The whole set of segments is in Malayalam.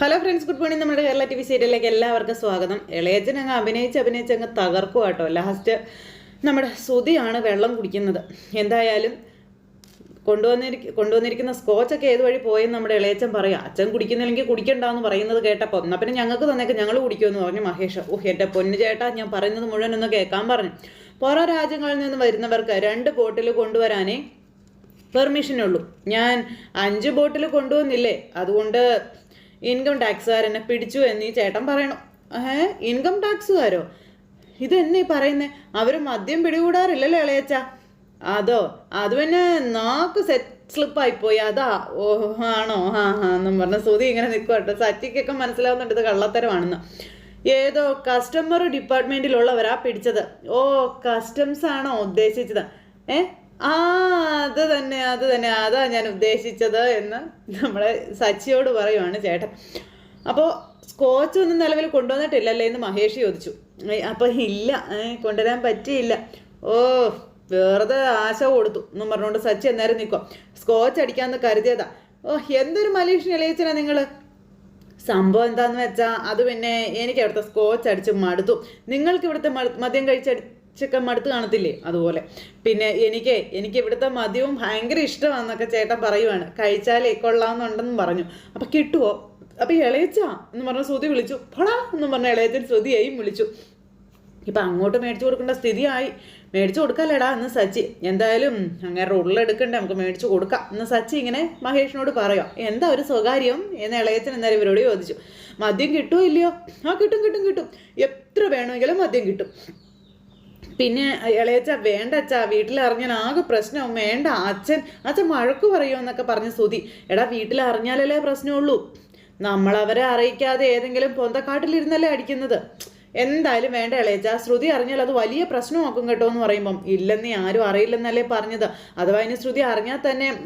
Hello friends good morning. നമ്മുടെ കേരള ടി വി സീരിയലിലേക്ക് എല്ലാവർക്കും സ്വാഗതം. ഇളയച്ചൻ അങ്ങ് അഭിനയിച്ച് അഭിനയിച്ച് അങ്ങ് തകർക്കും കേട്ടോ. ലാസ്റ്റ് നമ്മുടെ സുതിയാണ് വെള്ളം കുടിക്കുന്നത്. എന്തായാലും കൊണ്ടുവന്നിരിക്ക കൊണ്ടുവന്നിരിക്കുന്ന സ്കോച്ചൊക്കെ ഏത് വഴി പോയെന്ന് നമ്മുടെ ഇളയച്ചൻ പറയാം അച്ഛൻ കുടിക്കുന്നില്ലെങ്കിൽ കുടിക്കണ്ടെന്ന് പറയുന്നത് കേട്ടപ്പോൾ എന്നാൽ പിന്നെ ഞങ്ങൾക്ക് തന്നേക്ക് ഞങ്ങൾ കുടിക്കുമെന്ന് പറഞ്ഞു മഹേഷ്. ഓഹ് എന്റെ പൊന്നു ചേട്ടാ ഞാൻ പറയുന്നത് മുഴുവൻ ഒന്ന് കേൾക്കാൻ പറഞ്ഞു. പുറം രാജ്യങ്ങളിൽ നിന്ന് വരുന്നവർക്ക് രണ്ട് ബോട്ടിൽ കൊണ്ടുവരാനേ പെർമിഷനുള്ളൂ. ഞാൻ അഞ്ച് ബോട്ടിൽ കൊണ്ടുവന്നില്ലേ? അതുകൊണ്ട് ഇൻകം ടാക്സുകാരനെ പിടിച്ചു എന്ന് ഈ ചേട്ടൻ പറയണം. ഏ ഇൻകം ടാക്സുകാരോ ഇതെന്നീ പറയുന്നേ. അവർ മദ്യം പിടികൂടാറില്ലല്ലോ ഇളയച്ച. അതോ അത് പിന്നെ നാക്ക് സെറ്റ് സ്ലിപ്പായി പോയി. അതാ. ഓ ആണോ? ആ ആ എന്നും പറഞ്ഞ സുതി ഇങ്ങനെ നിൽക്കുക കേട്ടോ. സറ്റിക്കൊക്കെ മനസ്സിലാവുന്നുണ്ട് ഇത് കള്ളത്തരമാണെന്ന്. ഏതോ കസ്റ്റമർ ഡിപ്പാർട്ട്മെന്റിലുള്ളവരാ പിടിച്ചത്. ഓ കസ്റ്റംസ് ആണോ ഉദ്ദേശിച്ചത്? ഏ ആ അത് തന്നെ അത് തന്നെ. അതാ ഞാൻ ഉദ്ദേശിച്ചത് എന്ന് നമ്മളെ സച്ചിയോട് പറയുവാണ് ചേട്ടൻ. അപ്പോൾ സ്കോച്ച് ഒന്നും നിലവിൽ കൊണ്ടുവന്നിട്ടില്ലല്ലേ എന്ന് മഹേഷ് ചോദിച്ചു. അപ്പൊ അപ്പോൾ ഇല്ല കൊണ്ടുവരാൻ പറ്റിയില്ല. ഓ വെറുതെ ആശ കൊടുത്തു. എന്നും പറഞ്ഞുകൊണ്ട് സച്ചി എന്നേരം നിൽക്കും സ്കോച്ച് അടിക്കാമെന്ന് കരുതിയതാ. ഓ എന്തൊരു മലേഷ്യൻ ഇളയച്ചനാ നിങ്ങൾ സംഭവം എന്താന്ന് വെച്ചാൽ അത് പിന്നെ എനിക്ക് അവിടുത്തെ സ്കോച്ച് അടിച്ച് മടുത്തു. നിങ്ങൾക്ക് ഇവിടുത്തെ മദ്യം മദ്യം കഴിച്ചടിച്ചൊക്കെ മടുത്ത് കാണത്തില്ലേ? അതുപോലെ. പിന്നെ എനിക്ക് എനിക്ക് ഇവിടുത്തെ മദ്യവും ഭയങ്കര ഇഷ്ടമാണെന്നൊക്കെ ചേട്ടൻ പറയുവാണ്. കഴിച്ചാലേ കൊള്ളാമെന്നുണ്ടെന്നും പറഞ്ഞു. അപ്പം കിട്ടുമോ അപ്പം ഇളയച്ച എന്ന് പറഞ്ഞ ശ്രുതി വിളിച്ചു. പോടാ എന്ന് പറഞ്ഞ ഇളയച്ചൻ ശ്രുതിയായും വിളിച്ചു. ഇപ്പം അങ്ങോട്ട് മേടിച്ചു കൊടുക്കേണ്ട സ്ഥിതിയായി. മേടിച്ചു കൊടുക്കാല്ലേടാ എന്ന് സച്ചി. എന്തായാലും അങ്ങനെ ഉള്ളെടുക്കണ്ടേ നമുക്ക് മേടിച്ചു കൊടുക്കാം എന്ന് സച്ചി ഇങ്ങനെ മഹേഷിനോട് പറയാം എന്താ ഒരു സ്വകാര്യം? എന്ന് ഇളയച്ചൻ എന്നാലും ഇവരോട് ചോദിച്ചു. മദ്യം കിട്ടുമോ ഇല്ലയോ? ആ കിട്ടും കിട്ടും കിട്ടും. എത്ര വേണമെങ്കിലും മദ്യം കിട്ടും. പിന്നെ ഇളയച്ച വേണ്ട അച്ഛാ വീട്ടിൽ അറിഞ്ഞാൽ ആകെ പ്രശ്നവും വേണ്ട അച്ഛൻ അച്ഛൻ മഴക്ക് പറയുമോ എന്നൊക്കെ പറഞ്ഞ സ്തുതി എടാ വീട്ടിൽ അറിഞ്ഞാലല്ലേ പ്രശ്നമുള്ളൂ. നമ്മളവരെ അറിയിക്കാതെ ഏതെങ്കിലും പൊന്തക്കാട്ടിലിരുന്നല്ലേ അടിക്കുന്നത്. എന്തായാലും വേണ്ട ഇളയച്ച. ശ്രുതി അറിഞ്ഞാൽ അത് വലിയ പ്രശ്നമാക്കും കേട്ടോ എന്ന് പറയുമ്പം. ഇല്ലെന്ന് ആരും അറിയില്ലെന്നല്ലേ പറഞ്ഞത്. അഥവാ ഇനി ശ്രുതി അറിഞ്ഞാൽ തന്നെ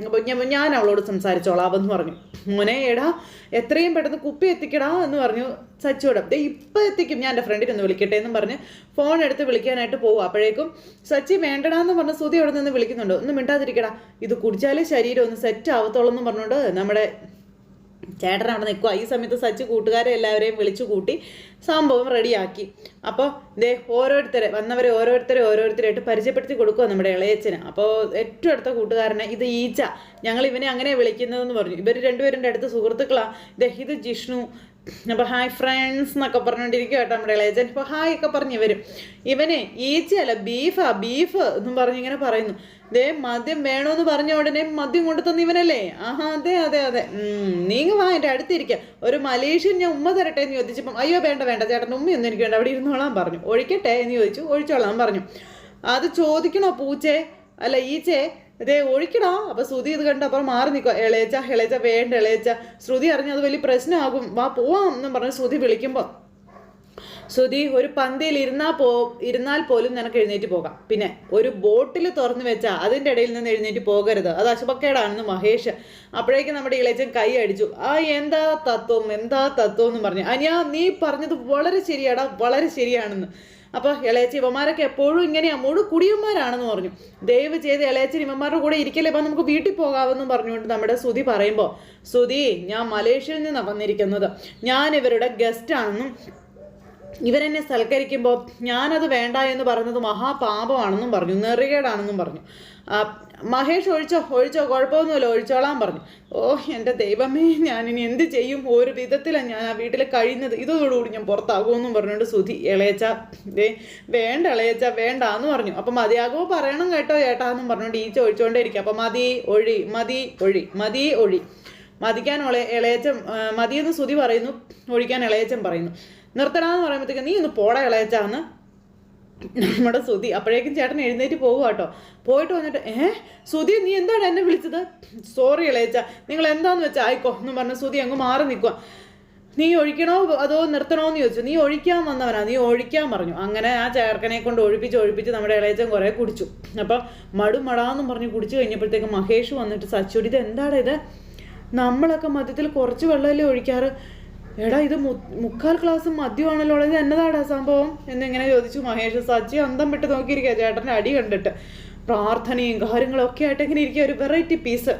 ഞാൻ- അവളോട് സംസാരിച്ചോളാം എന്ന് പറഞ്ഞു. മോനെ എടാ എത്രയും പെട്ടെന്ന് കുപ്പി എത്തിക്കടാ എന്ന് പറഞ്ഞു സച്ചുവിടം ദേ ഇപ്പം എത്തിക്കും. ഞാൻ എന്റെ ഫ്രണ്ടിനെ ഒന്ന് വിളിക്കട്ടെ എന്ന് പറഞ്ഞ് ഫോൺ എടുത്ത് വിളിക്കാനായിട്ട് പോകും അപ്പോഴേക്കും സച്ചി വേണ്ടടാ എന്ന് പറഞ്ഞ് സുതി അവിടെ നിന്ന് വിളിക്കുന്നുണ്ട്. ഒന്ന് മിണ്ടാതിരിക്കടാ. ഇത് കുടിച്ചാലേ ശരീരം ഒന്ന് സെറ്റ് ആവത്തോളം എന്ന് പറഞ്ഞുകൊണ്ട് നമ്മുടെ ചേട്ടൻ അവിടെ നിൽക്കുക ഈ സമയത്ത് സച്ച് കൂട്ടുകാരെ എല്ലാവരെയും വിളിച്ചു കൂട്ടി സംഭവം റെഡിയാക്കി. അപ്പോൾ ദേ ഓരോരുത്തരെ വന്നവരെ ഓരോരുത്തരെ ഓരോരുത്തരായിട്ട് പരിചയപ്പെടുത്തി കൊടുക്കുക നമ്മുടെ ഇളയച്ചന് അപ്പോൾ ഏറ്റവും അടുത്ത കൂട്ടുകാരനെ ഇത് ഈച്ച. ഞങ്ങൾ ഇവനെ അങ്ങനെ വിളിക്കുന്നതെന്ന് പറഞ്ഞു. ഇവർ രണ്ടുപേരുടെ അടുത്ത് സുഹൃത്തുക്കളാണ് ഇത് ജിഷ്ണു അപ്പോൾ ഹായ് ഫ്രണ്ട്സ് എന്നൊക്കെ പറഞ്ഞോണ്ടിരിക്കും കേട്ടോ നമ്മുടെ ഇളയച്ചൻ ഇപ്പൊ ഹായ് ഒക്കെ പറഞ്ഞു വരും ഇവനെ ഈച്ചയല്ല ബീഫാ ബീഫ് എന്നും പറഞ്ഞ് ഇങ്ങനെ പറയുന്നു. ദേ മദ്യം വേണമെന്ന് പറഞ്ഞ ഉടനെ മദ്യം കൊണ്ടു തന്ന ഇവനല്ലേ? ആഹാ അതെ അതെ അതെ. നീങ്ങ വാ എന്റെ അടുത്തിരിക്കുക ഒരു മലേഷ്യൻ ഞാൻ ഉമ്മ തരട്ടെ എന്ന് ചോദിച്ചപ്പം അയ്യോ വേണ്ട വേണ്ട ചേട്ടൻ ഉമ്മയൊന്നും എനിക്ക് വേണ്ട അവിടെ ഇരുന്നോളാൻ പറഞ്ഞു. ഒഴിക്കട്ടെ എന്ന് ചോദിച്ചു ഒഴിച്ചോളാൻ പറഞ്ഞു. അത് ചോദിക്കണോ പൂച്ചേ? അല്ല ഈച്ചേ ഇതേ ഒഴിക്കടാ. അപ്പൊ ശ്രുതി ഇത് കണ്ട് അപ്പുറം മാറി നിൽക്കുക ഇളയച്ച ഇളയച്ച വേണ്ട ഇളയച്ച ശ്രുതി അറിഞ്ഞ അത് വലിയ പ്രശ്നമാകും. വാ പോവാം എന്നും പറഞ്ഞ് ശ്രുതി വിളിക്കുമ്പോൾ ശ്രുതി ഒരു പന്തിയിൽ ഇരുന്നാൽ പോ ഇരുന്നാൽ പോലും നിനക്ക് എഴുന്നേറ്റ് പോകാം. പിന്നെ ഒരു ബോട്ടിൽ തുറന്നു വെച്ചാൽ അതിന്റെ ഇടയിൽ നിന്ന് എഴുന്നേറ്റ് പോകരുത്. അത് അശുഭക്കേടാണെന്ന് മഹേഷ് അപ്പോഴേക്കും നമ്മുടെ ഇളയച്ചൻ കൈ അടിച്ചു. ആ എന്താ തത്വം? എന്താ തത്വം എന്ന് പറഞ്ഞു. അനിയാ നീ പറഞ്ഞത് വളരെ ശരിയാടാ വളരെ ശരിയാണെന്ന്. അപ്പോൾ ഇളയച്ചി ഇവന്മാരൊക്കെ എപ്പോഴും ഇങ്ങനെയാ. മുഴു കുടിയന്മാരാണെന്ന് പറഞ്ഞു. ദയവ് ചെയ്ത് ഇളയച്ചൻ ഇവന്മാരുടെ കൂടെ ഇരിക്കലേ ഇപ്പം നമുക്ക് വീട്ടിൽ പോകാമെന്നും പറഞ്ഞുകൊണ്ട് നമ്മുടെ സുതി പറയുമ്പോൾ സുതി ഞാൻ മലേഷ്യയിൽ നിന്നാണ് വന്നിരിക്കുന്നത്. ഞാൻ ഇവരുടെ ഗസ്റ്റാണെന്നും ഇവരെന്നെ സൽക്കരിക്കുമ്പോൾ ഞാനത് വേണ്ട എന്ന് പറഞ്ഞത് മഹാപാപമാണെന്നും പറഞ്ഞു. നെറികേടാണെന്നും പറഞ്ഞു. മഹേഷ് ഒഴിച്ചോ ഒഴിച്ചോ കുഴപ്പമൊന്നുമില്ല ഒഴിച്ചോളാൻ പറഞ്ഞു. ഓ എന്റെ ദൈവമേ ഞാനിനി എന്ത് ചെയ്യും? ഒരു വിധത്തിലാണ് ഞാൻ ആ വീട്ടിൽ കഴിയുന്നത്. ഇതോടുകൂടി ഞാൻ പുറത്താകുമെന്നും പറഞ്ഞുകൊണ്ട് സുധി ഇളയച്ച ദേ വേണ്ട ഇളയച്ച വേണ്ട എന്ന് പറഞ്ഞു. അപ്പം മതിയാകുമോ പറയണം കേട്ടോ ഏട്ടാ എന്നും പറഞ്ഞുകൊണ്ട് ഈച്ച ഒഴിച്ചുകൊണ്ടേ ഇരിക്കും അപ്പം മതി ഒഴി മതി ഒഴി മതി ഒഴി. മതിക്കാൻ ഇളയ ഇളയച്ചൻ ആ, മതിയെന്ന് സുധി പറയുന്നു ഒഴിക്കാൻ ഇളയച്ചൻ പറയുന്നു. നിർത്തണമെന്ന് പറയുമ്പോഴത്തേക്ക് നീ ഒന്ന് പോടാ ഇളയച്ചാന്ന്. നമ്മുടെ സുതി അപ്പോഴേക്കും ചേട്ടൻ എഴുന്നേറ്റ് പോകുക കേട്ടോ. പോയിട്ട് വന്നിട്ട് ഏ? സുതി നീ എന്താണ് എന്നെ വിളിച്ചത്? സോറി ഇളയച്ച. നിങ്ങൾ എന്താന്ന് വെച്ചാൽ ആയിക്കോ എന്ന് പറഞ്ഞ് സുതി അങ്ങ് മാറി നിൽക്കുക നീ ഒഴിക്കണോ അതോ നിർത്തണോ എന്ന് ചോദിച്ചു. നീ ഒഴിക്കാൻ വന്നവനാ. നീ ഒഴിക്കാൻ പറഞ്ഞു. അങ്ങനെ ആ ചേർക്കനെ കൊണ്ട് ഒഴിപ്പിച്ച് ഒഴിപ്പിച്ച് നമ്മുടെ ഇളയച്ചൻ കുറേ കുടിച്ചു. അപ്പം മടു മടാന്നും പറഞ്ഞ് കുടിച്ചു കഴിഞ്ഞപ്പോഴത്തേക്ക് മഹേഷ് വന്നിട്ട് സച്ചുരിത് ഇത് എന്താണ് ഇത്? നമ്മളൊക്കെ മദ്യത്തിൽ കുറച്ച് വെള്ളമല്ലേ ഒഴിക്കാറ്? എടാ ഇത് മുക്കാൽ ക്ലാസ് മദ്യമാണല്ലോ. ഇത് എന്നതാടാ സംഭവം? എന്നിങ്ങനെ ചോദിച്ചു മഹേഷ്. സച്ചി അന്തം വിട്ട് നോക്കിയിരിക്കുക ചേട്ടന്റെ അടി കണ്ടിട്ട് പ്രാർത്ഥനയും കാര്യങ്ങളും ഒക്കെ ആയിട്ട് ഇങ്ങനെ ഇരിക്കുക ഒരു വെറൈറ്റി പീസ്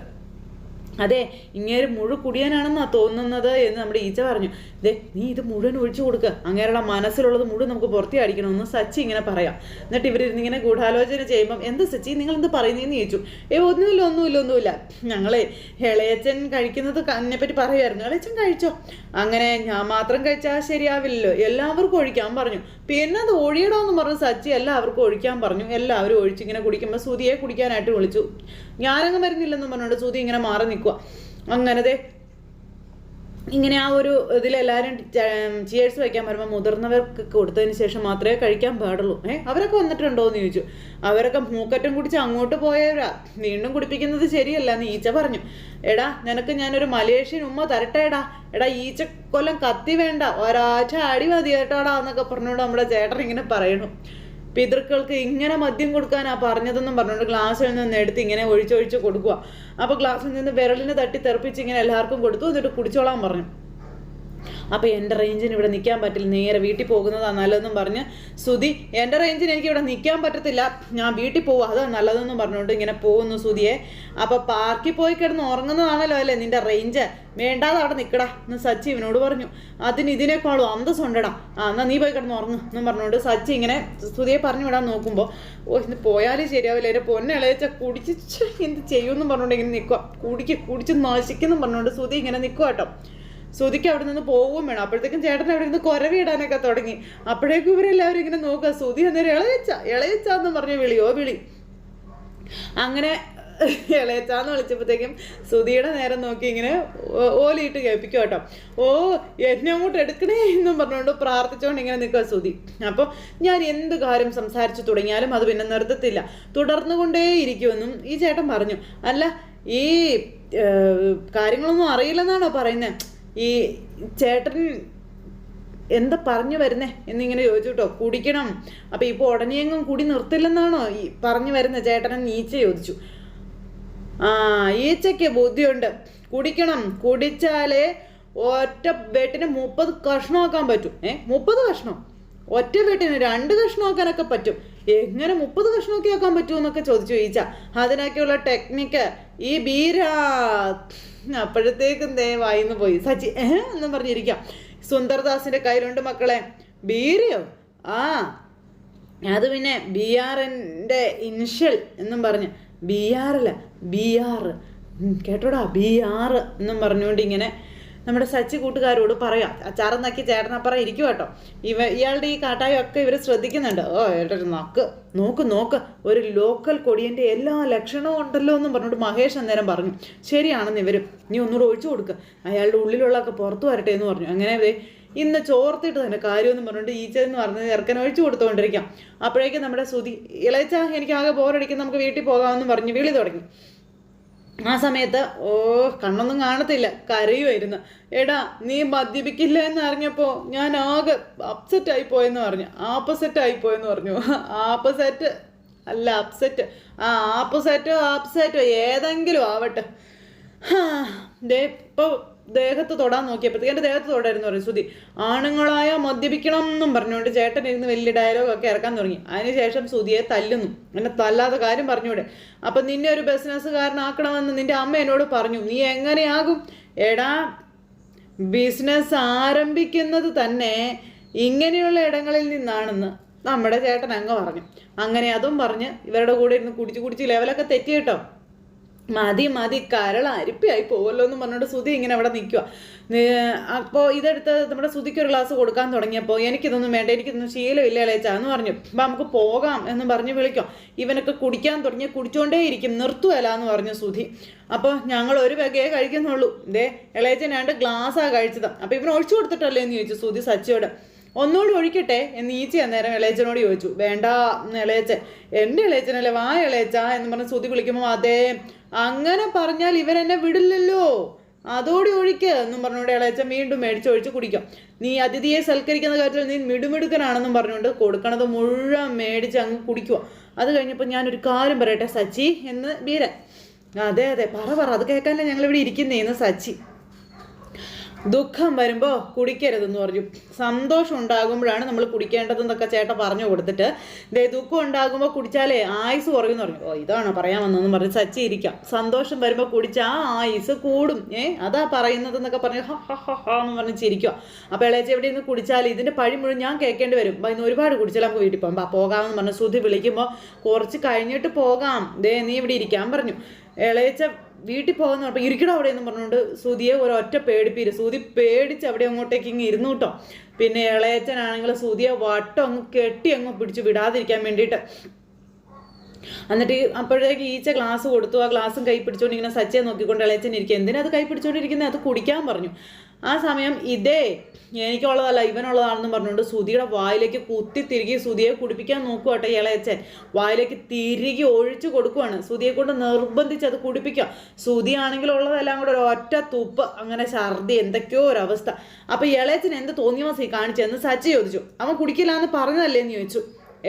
അതെ ഇങ്ങേര് മുഴു കുടിയാനാണെന്നാ തോന്നുന്നത് എന്ന് നമ്മുടെ ഈച്ച പറഞ്ഞു. ദേ നീ ഇത് മുഴുവൻ ഒഴിച്ചു കൊടുക്കുക അങ്ങേരുടെ മനസ്സിലുള്ളത് മുഴുവൻ നമുക്ക് പുറത്തേ അടിക്കണമെന്ന് സച്ചി ഇങ്ങനെ പറയാം. എന്നിട്ട് ഇവരിരുന്ന് ഇങ്ങനെ ഗൂഢാലോചന ചെയ്യുമ്പം എന്ത് സച്ചി? നിങ്ങൾ എന്ത് പറയുന്നതെന്ന് ചോദിച്ചു. ഏ ഒന്നുമില്ല ഒന്നുമില്ല ഒന്നുമില്ല. ഞങ്ങളെ ഇളയച്ചൻ കഴിക്കുന്നത് പറ്റി പറയുമായിരുന്നു ഇളയച്ചൻ കഴിച്ചോ? അങ്ങനെ ഞാൻ മാത്രം കഴിച്ചാൽ ശരിയാവില്ലല്ലോ. എല്ലാവർക്കും ഒഴിക്കാൻ പറഞ്ഞു. പിന്നെ അത് ഒഴിയണമെന്ന് പറഞ്ഞ് സച്ചി. എല്ലാവർക്കും ഒഴിക്കാൻ പറഞ്ഞു. എല്ലാവരും ഒഴിച്ചിങ്ങനെ കുടിക്കുമ്പോൾ സുതിയെ കുടിക്കാനായിട്ട് വിളിച്ചു. ഞാനങ്ങ് മരുന്നില്ലെന്നും പറഞ്ഞുകൊണ്ട് സുതി ഇങ്ങനെ മാറി നിൽക്കുക അങ്ങനത്തെ ഇങ്ങനെ ആ ഒരു ഇതിലെല്ലാവരും ചിയേഴ്സ് വയ്ക്കാൻ വരുമ്പോൾ മുതിർന്നവർക്ക് കൊടുത്തതിന് ശേഷം മാത്രമേ കഴിക്കാൻ പാടുള്ളൂ. ഏഹ് അവരൊക്കെ വന്നിട്ടുണ്ടോ എന്ന് ചോദിച്ചു. അവരൊക്കെ മൂക്കറ്റം കുടിച്ച് അങ്ങോട്ട് പോയവരാ. വീണ്ടും കുടിപ്പിക്കുന്നത് ശരിയല്ല എന്ന് ഈച്ച പറഞ്ഞു. എടാ നിനക്ക് ഞാനൊരു മലേഷ്യൻ ഉമ്മ തരട്ടെടാ. എടാ ഈച്ച കൊല്ലം കത്തി വേണ്ട. ഒരാഴ്ച അടി മതി കേട്ടോടാ എന്നൊക്കെ പറഞ്ഞുകൊണ്ട് നമ്മുടെ ചേട്ടൻ ഇങ്ങനെ പറയണു. പിതൃക്കൾക്ക് ഇങ്ങനെ മദ്യം കൊടുക്കാനാ പറഞ്ഞതെന്നും പറഞ്ഞുകൊണ്ട് ഗ്ലാസ്സിൽ നിന്ന് എടുത്ത് ഇങ്ങനെ ഒഴിച്ചൊഴിച്ച് കൊടുക്കുക അപ്പോൾ ഗ്ലാസ്സിൽ നിന്ന് വിരലിന് തട്ടി തെറിപ്പിച്ച് ഇങ്ങനെ എല്ലാവർക്കും കൊടുത്തു എന്നിട്ട് കുടിച്ചോളാൻ പറഞ്ഞു. അപ്പോൾ എന്റെ റേഞ്ചിന് ഇവിടെ നിൽക്കാൻ പറ്റില്ല. നേരെ വീട്ടിൽ പോകുന്നതാണ് നല്ലതെന്നും പറഞ്ഞ് സുധി എന്റെ റേഞ്ചിന് എനിക്ക് ഇവിടെ നിൽക്കാൻ പറ്റത്തില്ല. ഞാൻ വീട്ടിൽ പോകും അതാണ് നല്ലതെന്നും പറഞ്ഞുകൊണ്ട് ഇങ്ങനെ പോകുന്നു സുധിയെ. അപ്പോൾ പാർക്കിൽ പോയി കിടന്ന് ഉറങ്ങുന്നതാണല്ലോ അല്ലേ നിന്റെ റേഞ്ച്? വേണ്ടാതെ അവിടെ നിൽക്കടാ എന്ന് സച്ചി ഇവനോട് പറഞ്ഞു. അതിന് ഇതിനേക്കാളും അന്തസ്സുണ്ടടാ ആ എന്നാൽ നീ പോയി കിടന്ന് ഉറങ്ങും. എന്നും പറഞ്ഞുകൊണ്ട് സച്ചി ഇങ്ങനെ സുധിയെ പറഞ്ഞു വിടാൻ നോക്കുമ്പോൾ ഓ ഇന്ന് പോയാലും ശരിയാവില്ല. എന്റെ പൊന്നിളയച്ച കുടിച്ച് എന്ത് ചെയ്യുമെന്നും പറഞ്ഞുകൊണ്ട് ഇങ്ങനെ നിൽക്കുക കുടിക്ക് കുടിച്ച് നശിക്കുന്നു പറഞ്ഞുകൊണ്ട് സുധി ഇങ്ങനെ നിൽക്കുക കേട്ടോ. ശ്രുതിക്ക് അവിടെ നിന്ന് പോവുകയും വേണം. അപ്പോഴത്തേക്കും ചേട്ടൻ അവിടെ നിന്ന് കുരവിടാനൊക്കെ തുടങ്ങി. അപ്പോഴേക്കും ഇവരെല്ലാവരും ഇങ്ങനെ നോക്കുക ശ്രുതി അന്നേരം ഇളയച്ച ഇളയച്ച എന്ന് പറഞ്ഞ വിളിയോ വിളി. അങ്ങനെ ഇളയച്ചാന്ന് വിളിച്ചപ്പോഴത്തേക്കും സുധിയുടെ നേരം നോക്കി ഇങ്ങനെ ഓലിയിട്ട് കേൾപ്പിക്കും കേട്ടോ. ഓ എന്നെ അങ്ങോട്ട് എടുക്കണേ എന്നും പറഞ്ഞുകൊണ്ട് പ്രാർത്ഥിച്ചുകൊണ്ട് ഇങ്ങനെ നിൽക്കുക സുധി അപ്പോൾ ഞാൻ എന്ത് കാര്യം സംസാരിച്ചു തുടങ്ങിയാലും അത് പിന്നെ നിർത്തത്തില്ല. തുടർന്നുകൊണ്ടേ ഇരിക്കുമെന്നും ഈ ചേട്ടൻ പറഞ്ഞു. അല്ല ഈ കാര്യങ്ങളൊന്നും അറിയില്ലെന്നാണോ പറയുന്നത് ഈ ചേട്ടൻ എന്താ പറഞ്ഞു വരുന്നേ എന്നിങ്ങനെ ചോദിച്ചു കേട്ടോ കുടിക്കണം. അപ്പോൾ ഇപ്പോൾ ഉടനെയെങ്ങും കുടി നിർത്തില്ലെന്നാണോ ഈ പറഞ്ഞു വരുന്ന ചേട്ടനെ നീച്ച ചോദിച്ചു. ആ ഈച്ചയ്ക്ക് ബുദ്ധിയുണ്ട്. കുടിക്കണം. കുടിച്ചാലേ ഒറ്റ വെട്ടിന് മുപ്പത് കഷ്ണമാക്കാൻ പറ്റും. ഏ മുപ്പത് കഷ്ണം. ഒറ്റ വെട്ടിന് രണ്ട് കഷ്ണമാക്കാനൊക്കെ പറ്റും. എങ്ങനെ മുപ്പത് കഷ്ണമൊക്കെ ആക്കാൻ പറ്റുമെന്നൊക്കെ ചോദിച്ചു. ചോദിച്ച അതിനൊക്കെയുള്ള ടെക്നിക്ക് ഈ ബീര അപ്പോഴത്തേക്കും ദേ വായിന്ന് പോയി. സച്ചി ഏഹ് എന്നും പറഞ്ഞിരിക്കാം. സുന്ദർദാസിന്റെ കയ്യിലുണ്ട് മക്കളെ. ബീരയോ? ആ. അത് പിന്നെ ബി ആർ എന്റെ ഇനിഷ്യൽ എന്നും പറഞ്ഞ്. ബി ആർ അല്ല ബി ആർ കേട്ടോടാ ബി ആർ എന്നും പറഞ്ഞുകൊണ്ട് ഇങ്ങനെ നമ്മുടെ സച്ചി കൂട്ടുകാരോട് പറയാം. അച്ചാറ് നക്കി ചേട്ടനപ്പുറം ഇരിക്കും കേട്ടോ ഇവ ഇയാളുടെ ഈ കാട്ടായൊക്കെ ഇവർ ശ്രദ്ധിക്കുന്നുണ്ട്. ഓ ഏട്ടൻ നോക്ക്. നോക്ക് നോക്ക്. ഒരു ലോക്കൽ കൊടിയന്റെ എല്ലാ ലക്ഷണവും ഉണ്ടല്ലോ എന്നും പറഞ്ഞിട്ട് മഹേഷ് അന്നേരം പറഞ്ഞു. ശരിയാണെന്ന് ഇവരും. നീ ഒന്നുകൂടെ ഒഴിച്ചു കൊടുക്കുക അയാളുടെ ഉള്ളിലുള്ളതൊക്കെ പുറത്തു വരട്ടെ എന്ന് പറഞ്ഞു. അങ്ങനെ ഇന്ന് ചോർത്തിട്ട് തന്നെ കാര്യമെന്ന് പറഞ്ഞിട്ട് ഈച്ച എന്ന് പറഞ്ഞത് ഇറക്കാൻ ഒഴിച്ചു കൊടുത്തുകൊണ്ടിരിക്കാം. അപ്പോഴേക്കും നമ്മുടെ സുതി ഇളയച്ച എനിക്ക് ആകെ ബോറടിക്കും നമുക്ക് വീട്ടിൽ പോകാമെന്ന് പറഞ്ഞ് വിളി തുടങ്ങി. ആ സമയത്ത് ഓ കണ്ണൊന്നും കാണത്തില്ല കരയുമായിരുന്നു എടാ നീ മദ്യപിക്കില്ല എന്ന് അറിഞ്ഞപ്പോൾ ഞാൻ ആകെ അപ്സെറ്റ് ആയി പോയെന്ന് പറഞ്ഞു. ആപ്പസെറ്റ് ആയി പോയെന്ന് പറഞ്ഞു. ആപ്പസെറ്റ് അല്ല അപ്സെറ്റ് ആ ആപ്പസെറ്റോ ആപ്സെറ്റോ ഏതെങ്കിലും ആവട്ടെ. ദേ ഇപ്പോൾ ദേഹത്ത് തൊടാൻ നോക്കിയപ്പോഴത്തേക്ക് എന്റെ ദേഹത്ത് തൊടായിരുന്നു പറയും ശ്രുതി ആണുങ്ങളായ മദ്യപിക്കണം എന്നും പറഞ്ഞുകൊണ്ട് ചേട്ടൻ ഇരുന്ന് വലിയ ഡയലോഗൊക്കെ ഇറക്കാൻ തുടങ്ങി. അതിനുശേഷം ശ്രുതിയെ തല്ലുന്നു. എന്നെ തല്ലാത്ത കാര്യം പറഞ്ഞൂടെ അപ്പം നിന്നെ ഒരു ബിസിനസ്സുകാരനാക്കണമെന്ന് നിന്റെ അമ്മ എന്നോട് പറഞ്ഞു. നീ എങ്ങനെയാകും? എടാ ബിസിനസ് ആരംഭിക്കുന്നത് തന്നെ ഇങ്ങനെയുള്ള ഇടങ്ങളിൽ നിന്നാണെന്ന് നമ്മുടെ ചേട്ടൻ അങ്ങ് പറഞ്ഞു. അങ്ങനെ അതും പറഞ്ഞ് ഇവരുടെ കൂടെ ഇരുന്ന് കുടിച്ച് കുടിച്ച് ലെവലൊക്കെ തെറ്റി കേട്ടോ. മതി മതി കരൾ അരിപ്പിയായി പോവല്ലോ എന്ന് പറഞ്ഞുകൊണ്ട് സുധി ഇങ്ങനെ അവിടെ നിൽക്കുക അപ്പോൾ ഇതെടുത്ത് നമ്മുടെ സുധിക്ക് ഒരു ഗ്ലാസ് കൊടുക്കാൻ തുടങ്ങിയപ്പോൾ എനിക്കിതൊന്നും വേണ്ട എനിക്കിതൊന്നും ശീലമില്ല അളേച്ച എന്ന് പറഞ്ഞു. അപ്പം നമുക്ക് പോകാം എന്ന് പറഞ്ഞ് വിളിക്കാം. ഇവനൊക്കെ കുടിക്കാൻ തുടങ്ങി കുടിച്ചോണ്ടേ ഇരിക്കും നിർത്തുവല്ല എന്ന് പറഞ്ഞു സുധി അപ്പോൾ ഞങ്ങൾ ഒരു വകയെ കഴിക്കുന്നുള്ളൂ. ഇതേ ഇളയച്ചൻ രണ്ട് ഗ്ലാസ്സാണ് കഴിച്ചത്. അപ്പോൾ ഇവൻ ഒഴിച്ചു കൊടുത്തിട്ടല്ലേ എന്ന് ചോദിച്ചു സുധി സച്ചിയോട്. ഒന്നുകൂടി ഒഴിക്കട്ടെ എന്ന് ഈച്ചി അന്നേരം ഇളയച്ചനോട് ചോദിച്ചു. വേണ്ട ഇളയച്ചൻ. എന്റെ ഇളയച്ചനല്ലേ വാ ഇളയച്ച എന്ന് പറഞ്ഞ് സ്തുതി വിളിക്കുമ്പോൾ അതേ അങ്ങനെ പറഞ്ഞാൽ ഇവരെന്നെ വിടില്ലല്ലോ. അതോടെ ഒഴിക്ക് എന്നും പറഞ്ഞുകൊണ്ട് ഇളയച്ചൻ വീണ്ടും മേടിച്ച് ഒഴിച്ച് കുടിക്കാം. നീ അതിഥിയെ സൽക്കരിക്കുന്ന കാര്യത്തിൽ നീ മിടുമിടുക്കനാണെന്നും പറഞ്ഞുകൊണ്ട് കൊടുക്കണത് മുഴുവൻ മേടിച്ച് അങ്ങ് കുടിക്കുക അത് കഴിഞ്ഞപ്പോൾ ഞാനൊരു കാര്യം പറയട്ടെ സച്ചി എന്ന് ബീരൻ അതെ അതെ പറ പറ. അത് കേൾക്കാനല്ലേ ഞങ്ങളിവിടെ ഇരിക്കുന്നേന്ന് സച്ചി. ദുഃഖം വരുമ്പോൾ കുടിക്കരുതെന്ന് പറഞ്ഞു. സന്തോഷം ഉണ്ടാകുമ്പോഴാണ് നമ്മൾ കുടിക്കേണ്ടതെന്നൊക്കെ ചേട്ട പറഞ്ഞു കൊടുത്തിട്ട് ദേ ദുഃഖം ഉണ്ടാകുമ്പോൾ കുടിച്ചാലേ ആയുസ് കുറയുമെന്ന് പറഞ്ഞു. ഓ ഇതാണ് പറയാൻ വന്നതെന്ന് പറഞ്ഞ് സച്ചി ഇരിക്കാം. സന്തോഷം വരുമ്പോൾ കുടിച്ചാൽ ആ ആയുസ് കൂടും. ഏ അതാ പറഞ്ഞ് ഹ ഹ ഹ എന്ന് പറഞ്ഞ് ചിരിക്കുക അപ്പോൾ ഇളയച്ചി എവിടെ നിന്ന് കുടിച്ചാൽ ഇതിന്റെ പഴി മുഴുവൻ ഞാൻ കേൾക്കേണ്ടി വരും. അപ്പം ഇന്ന് ഒരുപാട് കുടിച്ചാൽ നമുക്ക് വീട്ടിൽ പോകാം. പോകാമെന്ന് പറഞ്ഞ് സുധി വിളിക്കുമ്പോൾ കുറച്ച് കഴിഞ്ഞിട്ട് പോകാം. ദേ നീ ഇവിടെ ഇരിക്കാൻ പറഞ്ഞു. ഇളയച്ച വീട്ടിൽ പോകുന്ന പറഞ്ഞപ്പോൾ ഇരിക്കണം അവിടെ എന്ന് പറഞ്ഞുകൊണ്ട് സുതിയെ ഒരൊറ്റ പേടിപ്പീര് സുതി പേടിച്ച് അവിടെ അങ്ങോട്ടേക്ക് ഇങ്ങ് ഇരുന്നു കേട്ടോ. പിന്നെ ഇളയച്ചനാണെങ്കിൽ സുതിയെ വട്ടം അങ്ങ് കെട്ടി അങ്ങ് പിടിച്ച് വിടാതിരിക്കാൻ വേണ്ടിയിട്ട്. എന്നിട്ട് അപ്പോഴേക്ക് ഈച്ച ഗ്ലാസ് കൊടുത്തു. ആ ഗ്ലാസും കൈ പിടിച്ചുകൊണ്ട് ഇങ്ങനെ സച്ചയെ നോക്കിക്കൊണ്ട് ഇളയച്ചൻ ഇരിക്കുക എന്തിനാ അത് കൈ പിടിച്ചുകൊണ്ടിരിക്കുന്നത് അത് കുടിക്കാൻ പറഞ്ഞു. ആ സമയം ഇതേ എനിക്കുള്ളതല്ല ഇവനുള്ളതാണെന്ന് പറഞ്ഞുകൊണ്ട് സുധിയുടെ വായിലേക്ക് കുത്തി തിരികെ സുധിയെ കുടിപ്പിക്കാൻ നോക്കുവാട്ടെ ഇളയച്ചൻ വായിലേക്ക് തിരികെ ഒഴിച്ചു കൊടുക്കുവാണ്. സുധിയെ കൊണ്ട് നിർബന്ധിച്ച് അത് കുടിപ്പിക്കുക. ആണെങ്കിൽ ഉള്ളതെല്ലാം കൂടെ ഒരു ഒറ്റ തുപ്പ് അങ്ങനെ ഛർദി എന്തൊക്കെയോ ഒരവസ്ഥ. അപ്പോൾ ഇളയച്ചൻ എന്ത് തോന്നിയവാസി കാണിച്ചെന്ന് സച്ചി ചോദിച്ചു. അവൻ കുടിക്കില്ല എന്ന് പറഞ്ഞതല്ലേ? എന്ന് ചോദിച്ചു.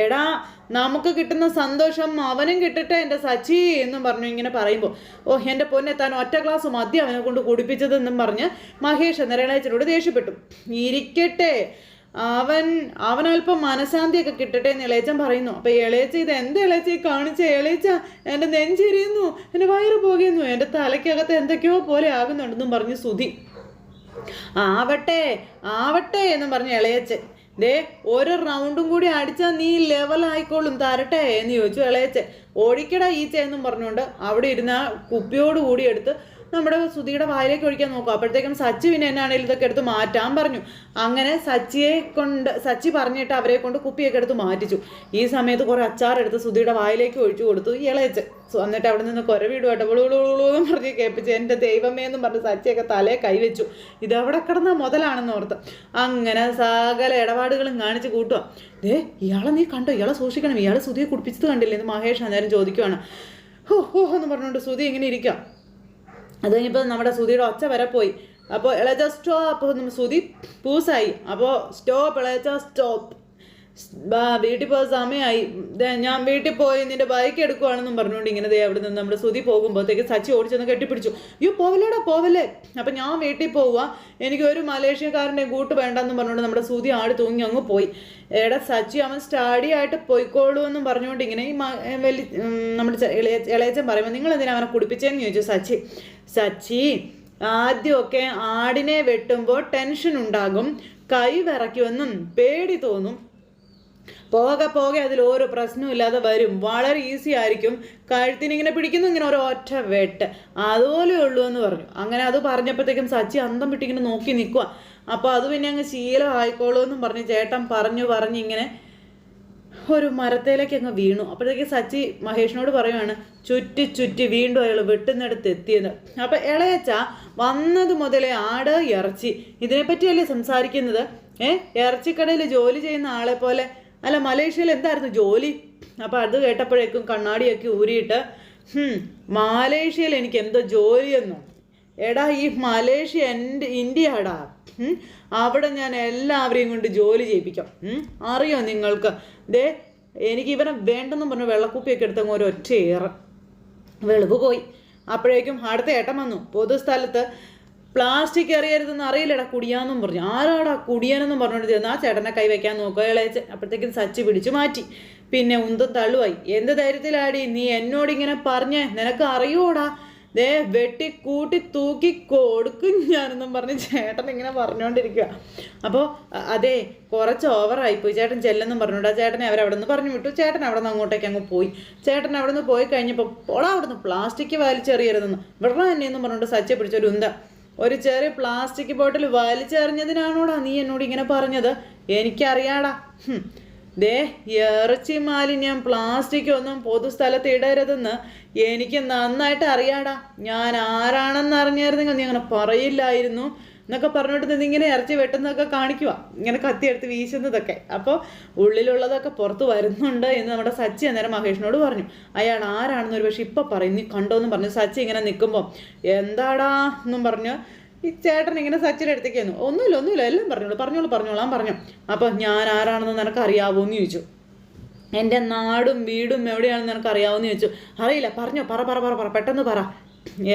എടാ നമുക്ക് കിട്ടുന്ന സന്തോഷം അവനും കിട്ടട്ടെ എന്റെ സച്ചി എന്നും പറഞ്ഞു ഇങ്ങനെ പറയുമ്പോൾ ഓ എന്റെ പൊന്നെ താൻ ഒറ്റ ക്ലാസ് മതി അവനെ കൊണ്ട് കുടിപ്പിച്ചതെന്നും പറഞ്ഞ് മഹേഷ് എന്നരളയച്ചനോട് ദേഷ്യപ്പെട്ടു. ഇരിക്കട്ടെ അവൻ അവനൽപ്പം മനഃശാന്തിയൊക്കെ കിട്ടട്ടെ എന്ന് ഇളയച്ചൻ പറയുന്നു. അപ്പൊ ഇളയച്ച ഇത് എന്ത് ഇളയച്ച കാണിച്ച? ഇളയച്ച എന്റെ നെഞ്ചെരിയുന്നു എന്റെ വയറ് പോകുന്നു എന്റെ തലയ്ക്കകത്ത് എന്തൊക്കെയോ പോലെ ആകുന്നുണ്ടെന്നും പറഞ്ഞു സുധി. ആവട്ടെ ആവട്ടെ എന്നും പറഞ്ഞു ഇളയച്ചൻ ദേ ഒരു റൗണ്ടും കൂടി അടിച്ചാൽ നീ ലെവലായിക്കോളും തരട്ടെ എന്ന് ചോദിച്ചു ഇളയച്ചൻ. ഓടിക്കടാ ഈച്ച എന്നും പറഞ്ഞുകൊണ്ട് അവിടെ ഇരുന്ന കുപ്പിയോട് കൂടി എടുത്ത് നമ്മുടെ സുധിയുടെ വായിലേക്ക് ഒഴിക്കാൻ നോക്കും. അപ്പോഴത്തേക്കും സച്ചി പിന്നെ എന്നാണെങ്കിലും ഇതൊക്കെ എടുത്ത് മാറ്റാൻ പറഞ്ഞു. അങ്ങനെ സച്ചിയെ കൊണ്ട് സച്ചി പറഞ്ഞിട്ട് അവരെ കൊണ്ട് കുപ്പിയൊക്കെ എടുത്ത് മാറ്റിച്ചു. ഈ സമയത്ത് കുറേ അച്ചാറെടുത്ത് സുധിയുടെ വായിലേക്ക് ഒഴിച്ചു കൊടുത്തു. ഇളയച്ച് എന്നിട്ട് അവിടെ നിന്ന് കുരവിടുവാട്ടെ വിളുവിളുവിളുവെന്ന് പറഞ്ഞ് കേൾപ്പിച്ച് എന്റെ ദൈവമേ എന്നും പറഞ്ഞ് സച്ചിയൊക്കെ തലേ കൈവച്ചു ഇതവിടെ കിടന്ന മുതലാണെന്ന് ഓർത്ത്. അങ്ങനെ സകല ഇടപാടുകളും കാണിച്ച് കൂട്ടുക ദേ ഇയാളെ നീ കണ്ടോ? ഇയാളെ സൂക്ഷിക്കണം. ഇയാളെ സുധിയെ കുടിപ്പിച്ചത് കണ്ടില്ലേ? എന്ന് മഹേഷ് അന്നേരം ചോദിക്കുവാണ്. ഹോ ഹോ എന്ന് പറഞ്ഞുകൊണ്ട് സുധി ഇങ്ങനെ ഇരിക്കാം അത് കഴിഞ്ഞപ്പോൾ നമ്മുടെ സുധിയുടെ ഒച്ച വരെ പോയി. അപ്പോൾ ഇളച്ച സ്റ്റോപ്പ് സുധി പൂസായി. അപ്പോൾ സ്റ്റോപ്പ് ഇളച്ച സ്റ്റോപ്പ് വീട്ടിൽ പോകാൻ സമയമായി. ഞാൻ വീട്ടിൽ പോയി നിന്റെ ബൈക്ക് എടുക്കുവാണെന്നും പറഞ്ഞുകൊണ്ട് ഇങ്ങനെ ദേ അവിടെ നിന്ന് നമ്മുടെ സുതി പോകുമ്പോഴത്തേക്ക് സച്ചി ഓടിച്ചെന്ന് കെട്ടിപ്പിടിച്ചു. അയ്യോ പോവല്ലേടാ പോവല്ലേ. അപ്പം ഞാൻ വീട്ടിൽ പോവുക എനിക്ക് ഒരു മലേഷ്യക്കാരന്റെ കൂട്ട് വേണ്ടെന്നും പറഞ്ഞുകൊണ്ട് നമ്മുടെ സുതി ആട് തൂങ്ങി അങ്ങ് പോയി. എടാ സച്ചി അവൻ സ്റ്റാഡി ആയിട്ട് പോയിക്കോളൂ എന്നും പറഞ്ഞുകൊണ്ട് ഇങ്ങനെ ഈ വലിയ നമ്മുടെ ഇളയ ഇളയച്ചൻ പറയുമ്പോൾ നിങ്ങൾ എന്തിനാ അവനെ കുടിപ്പിച്ചതെന്ന് ചോദിച്ചു സച്ചി. സച്ചി ആദ്യമൊക്കെ ആടിനെ വെട്ടുമ്പോൾ ടെൻഷൻ ഉണ്ടാകും കൈ വിറയ്ക്കുമെന്നും പേടി തോന്നും പോകെ പോകെ അതിൽ ഓരോ പ്രശ്നവും ഇല്ലാതെ വരും. വളരെ ഈസി ആയിരിക്കും. കഴുത്തിന് ഇങ്ങനെ പിടിക്കുന്നു ഇങ്ങനെ ഒരു ഒറ്റ വെട്ട്. അതുപോലെ ഉള്ളൂ എന്ന് പറഞ്ഞു. അങ്ങനെ അത് പറഞ്ഞപ്പോഴത്തേക്കും സച്ചി അന്തം പിട്ടിങ്ങനെ നോക്കി നിൽക്കുക അപ്പോൾ അത് പിന്നെ അങ്ങ് ശീലം ആയിക്കോളൂ എന്നും പറഞ്ഞ് ചേട്ടൻ പറഞ്ഞു പറഞ്ഞ് ഇങ്ങനെ ഒരു മരത്തേലേക്ക് അങ്ങ് വീണു. അപ്പോഴത്തേക്ക് സച്ചി മഹേഷിനോട് പറയുവാണ് ചുറ്റി ചുറ്റി വീണ്ടും അയാൾ വെട്ടുന്നിടത്ത് എത്തിയത് അപ്പം ഇളയച്ച വന്നത് മുതലേ ആട് ഇറച്ചി. ഇതിനെപ്പറ്റിയല്ലേ സംസാരിക്കുന്നത്? ഏഹ് ഇറച്ചിക്കടയിൽ ജോലി ചെയ്യുന്ന ആളെ പോലെ അല്ല മലേഷ്യയിൽ എന്തായിരുന്നു ജോലി? അപ്പോൾ അത് കേട്ടപ്പോഴേക്കും കണ്ണാടിയൊക്കെ ഊരിയിട്ട് "ഹും, മാലേഷ്യയിൽ എനിക്ക് എന്തോ ജോലിയെന്നോ? എടാ ഈ മലേഷ്യ എന്റെ ഇന്ത്യയാടാ അവിടെ ഞാൻ എല്ലാവരെയും കൊണ്ട് ജോലി ചെയ്യിപ്പിക്കാം. അറിയോ നിങ്ങൾക്ക്? ദേ എനിക്ക് ഇവനെ വേണ്ടെന്നും പറഞ്ഞ് വെള്ളക്കുപ്പിയൊക്കെ എടുത്തങ്ങ് ഒരു ഒറ്റ ഏറ്. വെളുപ്പ് പോയി. അപ്പോഴേക്കും അടുത്ത ഏട്ടൻ വന്നു. പൊതുസ്ഥലത്ത് പ്ലാസ്റ്റിക് എറിയരുതെന്ന് അറിയില്ലടാ കുടിയാന്നും പറഞ്ഞു. ആരാടാ കുടിയാനെന്നും പറഞ്ഞുകൊണ്ട് ആ ചേട്ടനെ കൈ വെക്കാൻ നോക്കുക ഇളയച്ചൻ. അപ്പോഴത്തേക്കും സച്ചി പിടിച്ചു മാറ്റി. പിന്നെ ഉന്തും തള്ളുവായി. എന്ത് ധൈര്യത്തിലാടി? നീ എന്നോട് ഇങ്ങനെ പറഞ്ഞേ? നിനക്ക് അറിയോടാ? ദേ വെട്ടി കൂട്ടി തൂക്കി കൊടുക്കും ഞാനെന്നും പറഞ്ഞ് ചേട്ടൻ ഇങ്ങനെ പറഞ്ഞുകൊണ്ടിരിക്കുക അപ്പോൾ അതെ കുറച്ച് ഓവറായിപ്പോയി. ചേട്ടൻ ചെല്ലെന്നും പറഞ്ഞുകൊണ്ട് ആ ചേട്ടനെ അവരവിടെ നിന്ന് പറഞ്ഞു വിട്ടു. ചേട്ടൻ അവിടെ നിന്ന് അങ്ങോട്ടേക്ക് അങ്ങ് പോയി. ചേട്ടൻ അവിടെ നിന്ന് പോയി കഴിഞ്ഞപ്പോൾ പോളാ അവിടെ നിന്ന് പ്ലാസ്റ്റിക് വലിച്ചെറിയരുതെന്ന് വെള്ളം എന്നെയെന്നും പറഞ്ഞുകൊണ്ട് സച്ച പിടിച്ചൊരു ഉന്ത. ഒരു ചെറിയ പ്ലാസ്റ്റിക് ബോട്ടിൽ വലിച്ചെറിഞ്ഞതിനാണോടാ നീ എന്നോട് ഇങ്ങനെ പറഞ്ഞത്? എനിക്കറിയാടാ. ദേ ഇറച്ചി മാലിന്യം പ്ലാസ്റ്റിക് ഒന്നും പൊതുസ്ഥലത്ത് ഇടരുതെന്ന് എനിക്ക് നന്നായിട്ട് അറിയാടാ. ഞാൻ ആരാണെന്ന് അറിഞ്ഞായിരുന്നെങ്കിൽ നീ അങ്ങനെ പറയില്ലായിരുന്നു. എന്നൊക്കെ പറഞ്ഞിട്ട് നിന്ന് ഇങ്ങനെ ഇറച്ചി വെട്ടുന്നതൊക്കെ കാണിക്കുക ഇങ്ങനെ കത്തിയെടുത്ത് വീശുന്നതൊക്കെ. അപ്പോൾ ഉള്ളിലുള്ളതൊക്കെ പുറത്ത് വരുന്നുണ്ട് എന്ന് നമ്മുടെ സച്ചി അന്നേരം മഹേഷിനോട് പറഞ്ഞു. അയാൾ ആരാണെന്ന് ഒരു പക്ഷെ ഇപ്പം പറയും നീ എന്ന് പറഞ്ഞു. സച്ചി ഇങ്ങനെ നിൽക്കുമ്പോൾ എന്താടാ? എന്നും പറഞ്ഞു. ഈ ചേട്ടൻ ഇങ്ങനെ സച്ചിയുടെ അടുത്തേക്ക് വന്നു ഒന്നുമില്ല ഒന്നുമില്ല എല്ലാം പറഞ്ഞോളൂ പറഞ്ഞോളൂ പറഞ്ഞോളാം പറഞ്ഞു. അപ്പോൾ ഞാൻ ആരാണെന്ന് നിനക്ക് അറിയാവോ എന്ന് ചോദിച്ചു. എന്റെ നാടും വീടും എവിടെയാണെന്ന് നിനക്ക് അറിയാവോ എന്ന് ചോദിച്ചു. അറിയില്ല പറഞ്ഞോ പറ പറ പറ പറ പെട്ടെന്ന് പറ.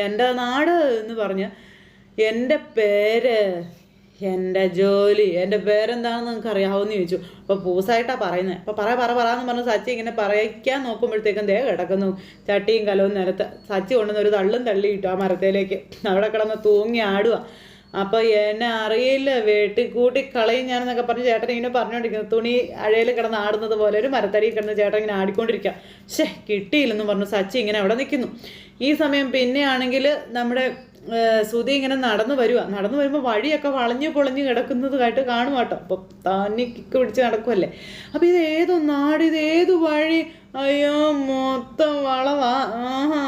എന്റെ നാട്? എന്ന് പറഞ്ഞ് എന്റെ പേര് എന്റെ ജോലി എന്റെ പേരെന്താണെന്ന് നിങ്ങൾക്ക് അറിയാവുമെന്ന് ചോദിച്ചു. അപ്പോൾ പൂസായിട്ടാണ് പറയുന്നത് അപ്പോൾ പറ പറ പറയാന്ന് പറഞ്ഞ് സച്ചി ഇങ്ങനെ പറയിക്കാൻ നോക്കുമ്പോഴത്തേക്കും ദേ കിടക്കുന്നു. ചട്ടിയും കലവും നിലത്ത് സച്ചി കൊണ്ടുവന്ന് ഒരു തള്ളും തള്ളി കിട്ടും ആ മരത്തേലേക്ക്. അവിടെ കിടന്ന് തൂങ്ങി ആടുക അപ്പോൾ എന്നെ അറിയില്ല വെട്ടിക്കൂട്ടി കളയും ഞാനെന്നൊക്കെ പറഞ്ഞ് ചേട്ടൻ ഇങ്ങനെ പറഞ്ഞുകൊണ്ടിരിക്കുന്നു തുണി അഴയിൽ കിടന്ന് ആടുന്നത് പോലെ ഒരു മരത്തടി കിടന്ന് ചേട്ടൻ ഇങ്ങനെ ആടിക്കൊണ്ടിരിക്കുക ഷേ കിട്ടിയില്ലെന്ന് പറഞ്ഞു സച്ചി ഇങ്ങനെ അവിടെ നിൽക്കുന്നു ഈ സമയം പിന്നെയാണെങ്കിൽ നമ്മുടെ സുധി ഇങ്ങനെ നടന്നു വരുക നടന്നു വരുമ്പോൾ വഴിയൊക്കെ വളഞ്ഞു പൊളഞ്ഞു കിടക്കുന്നതായിട്ട് കാണും കേട്ടോ അപ്പോൾ തന്നെ കിക്ക് പിടിച്ച് നടക്കുമല്ലേ അപ്പോൾ ഇത് ഏതോ നാട് ഇത് ഏതു വഴി? അയ്യോ മൊത്തം വളവാ. ആഹാ.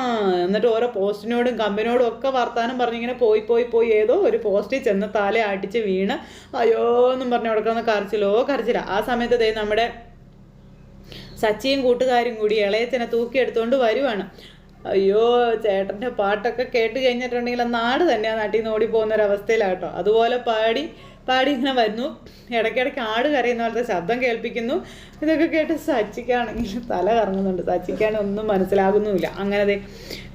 എന്നിട്ട് ഓരോ പോസ്റ്റിനോടും കമ്പനിയോടും ഒക്കെ വർത്താനം പറഞ്ഞിങ്ങനെ പോയി പോയി പോയി ഏതോ ഒരു പോസ്റ്റിൽ ചെന്ന് തല അടിച്ച് വീണ് അയ്യോ എന്നും പറഞ്ഞ് കൊടുക്കുന്ന കരച്ചിലോ കരച്ചില്ല ആ സമയത്ത് ദേ നമ്മുടെ സച്ചിയും കൂട്ടുകാരും കൂടി ഇളയച്ചനെ തൂക്കിയെടുത്തുകൊണ്ട് വരുവാണ്. അയ്യോ ചേട്ടന്റെ പാട്ടൊക്കെ കേട്ട് കഴിഞ്ഞിട്ടുണ്ടെങ്കിൽ ആ നാട് തന്നെ ആ നാട്ടിൽ നിന്ന് ഓടിപ്പോകുന്ന ഒരു അവസ്ഥയിലാട്ടോ അതുപോലെ പാടി പാടി ഇങ്ങനെ വരുന്നു. ഇടയ്ക്കിടയ്ക്ക് ആട് കരയുന്ന പോലത്തെ ശബ്ദം കേൾപ്പിക്കുന്നു. ഇതൊക്കെ കേട്ട് സച്ചിക്കാണെങ്കിൽ തല കറങ്ങുന്നുണ്ട്. സച്ചിക്കാണ് ഒന്നും മനസ്സിലാകുന്നുമില്ല. അങ്ങനെ ദേ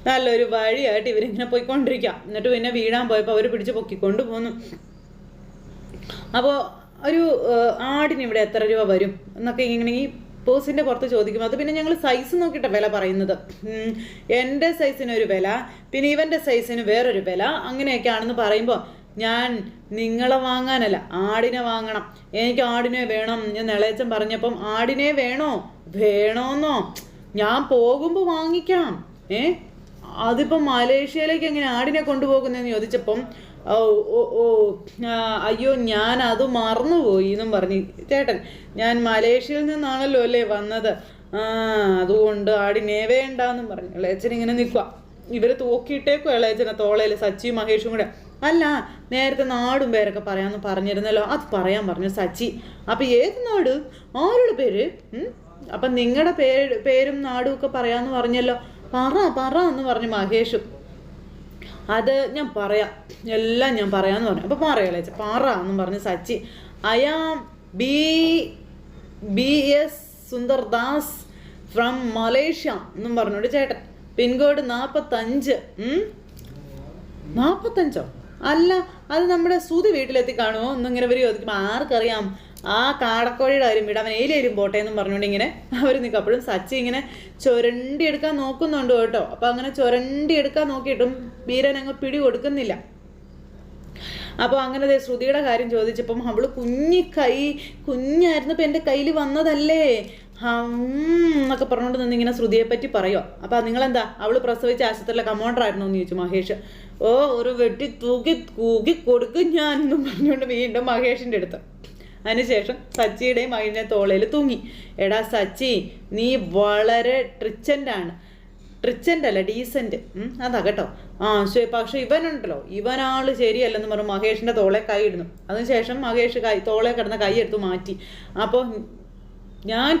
നല്ലൊരു വഴിയായിട്ട് ഇവരിങ്ങനെ പോയിക്കൊണ്ടിരിക്കുക എന്നിട്ട് പിന്നെ വീഴാൻ പോയപ്പോൾ അവർ പിടിച്ച് പൊക്കിക്കൊണ്ട് പോന്നു. അപ്പോൾ ഒരു ആടിന് ഇവിടെ എത്ര രൂപ വരും എന്നൊക്കെ ഇങ്ങനെ ഈ പോസിന്റെ പുറത്ത് ചോദിക്കും. അത് പിന്നെ ഞങ്ങൾ സൈസ് നോക്കിയിട്ട് വില പറയുന്നത്. എന്റെ സൈസിന് ഒരു വില പിന്നെ ഇവന്റെ സൈസിന് വേറൊരു വില അങ്ങനെയൊക്കെയാണെന്ന് പറയുമ്പോൾ ഞാൻ നിങ്ങളെ വാങ്ങാനല്ല ആടിനെ വാങ്ങണം. എനിക്ക് ആടിനെ വേണം. ഞാൻ നിളയച്ചൻ പറഞ്ഞപ്പം ആടിനെ വേണോ? വേണോന്നോ? ഞാൻ പോകുമ്പോൾ വാങ്ങിക്കാം. ഏ? അതിപ്പം മലേഷ്യയിലേക്ക് എങ്ങനെ ആടിനെ കൊണ്ടുപോകുന്നതെന്ന് ചോദിച്ചപ്പം ഓ ഓ ഓ അയ്യോ ഞാൻ അത് മറന്നുപോയി എന്നും പറഞ്ഞു. ചേട്ടൻ ഞാൻ മലേഷ്യയിൽ നിന്നാണല്ലോ അല്ലേ വന്നത്? ആ അതുകൊണ്ട് ആടിനെ വേണ്ടെന്നും പറഞ്ഞു. ഇളയച്ചൻ ഇങ്ങനെ നിൽക്കുക ഇവർ തൂക്കിയിട്ടേക്കും ഇളയച്ചനെ തോളയിൽ സച്ചി മഹേഷും കൂടെ. അല്ല നേരത്തെ നാടും പേരൊക്കെ പറയാന്ന് പറഞ്ഞിരുന്നല്ലോ. അത് പറയാൻ പറഞ്ഞു സച്ചി. അപ്പം ഏത് നാട്? ആരുടെ പേര്? അപ്പൊ നിങ്ങളുടെ പേര് പേരും നാടും ഒക്കെ പറയാമെന്ന് പറഞ്ഞല്ലോ. പറ പറ എന്ന് പറഞ്ഞു മഹേഷും. അത് ഞാൻ പറയാം എല്ലാം ഞാൻ പറയാന്ന് പറഞ്ഞു. അപ്പോൾ പറയാലേ പാറ എന്നും പറഞ്ഞ് Sachi I'm B B S Sundardas from Malaysia എന്നും പറഞ്ഞോണ്ട് ചേട്ടൻ. പിൻകോഡ് നാൽപ്പത്തഞ്ച് നാൽപ്പത്തഞ്ചോ അല്ല അത് നമ്മുടെ സൂതി വീട്ടിലെത്തി കാണുമോ എന്നിങ്ങനെ ഇവർ ചോദിക്കുമ്പോൾ ആർക്കറിയാം? ആ കാടക്കോഴിയുടെ കാര്യം വീട്. അവൻ ഏലിയാലും പോട്ടെ എന്നും പറഞ്ഞുകൊണ്ട് ഇങ്ങനെ അവർ നിൽക്കും അപ്പോഴും സച്ചി ഇങ്ങനെ ചുരണ്ടി എടുക്കാൻ നോക്കുന്നുണ്ട് കേട്ടോ. അപ്പം അങ്ങനെ ചുരണ്ടി എടുക്കാൻ നോക്കിയിട്ടും വീരൻ അങ്ങ് പിടി കൊടുക്കുന്നില്ല. അപ്പോൾ അങ്ങനെ ശ്രുതിയുടെ കാര്യം ചോദിച്ചപ്പം അവൾ കുഞ്ഞി കൈ കുഞ്ഞായിരുന്നു ഇപ്പം എന്റെ കയ്യിൽ വന്നതല്ലേ? എന്നൊക്കെ പറഞ്ഞുകൊണ്ട് നിന്ന് ഇങ്ങനെ ശ്രുതിയെ പറ്റി പറയുക അപ്പം നിങ്ങളെന്താ? അവൾ പ്രസവിച്ച ആശുപത്രിയിലെ കമൗണ്ടർ ആയിരുന്നു എന്ന് ചോദിച്ചു മഹേഷ്. ഓ ഒരു വെട്ടി തൂക്കി തൂക്കി കൊടുക്കും ഞാൻ എന്നും പറഞ്ഞുകൊണ്ട് വീണ്ടും മഹേഷിന്റെ അടുത്ത്. അതിനുശേഷം സച്ചിയുടെയും മകന്റെ തോളയിൽ തൂങ്ങി. എടാ സച്ചി നീ വളരെ ട്രിച്ചന്റാണ്. ട്രിച്ചന്റ് അല്ല ഡീസന്റ് അതാ കേട്ടോ. ആ ശരി പക്ഷെ ഇവനുണ്ടല്ലോ. ഇവനാൾ ശരിയല്ലെന്ന് പറഞ്ഞു മഹേഷിന്റെ തോളെ കൈ ഇടുന്നു. അതിനുശേഷം മഹേഷ് കൈ തോളെ കിടന്ന കൈ എടുത്ത് മാറ്റി. അപ്പോൾ ഞാൻ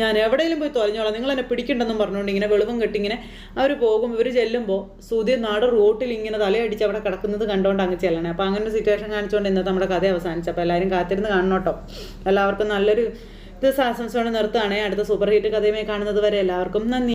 ഞാൻ എവിടെയെങ്കിലും പോയി തൊലഞ്ഞോളാം. നിങ്ങൾ എന്നെ പിടിക്കണ്ടെന്നും പറഞ്ഞുകൊണ്ട് ഇങ്ങനെ വെളിവും കെട്ടിങ്ങനെ അവർ പോകും. ഇവർ ചെല്ലുമ്പോൾ സുധീർ നാട് റോട്ടിൽ ഇങ്ങനെ തലയടിച്ച് അവിടെ കിടക്കുന്നത് കണ്ടുകൊണ്ട് അങ്ങ് ചെല്ലണേ. അപ്പോൾ അങ്ങനെ ഒരു സിറ്റുവേഷൻ കാണിച്ചുകൊണ്ട് ഇന്നത്തെ നമ്മുടെ കഥ അവസാനിച്ചു. അപ്പോൾ എല്ലാവരും കാത്തിരുന്ന് കാണണോട്ടോ എല്ലാവർക്കും നല്ലൊരു ഇത് ആശംസയോടെ നിർത്തുകയാണെങ്കിൽ അടുത്ത സൂപ്പർ ഹിറ്റ് കഥയുമായി കാണുന്നത് വരെ എല്ലാവർക്കും നന്ദി.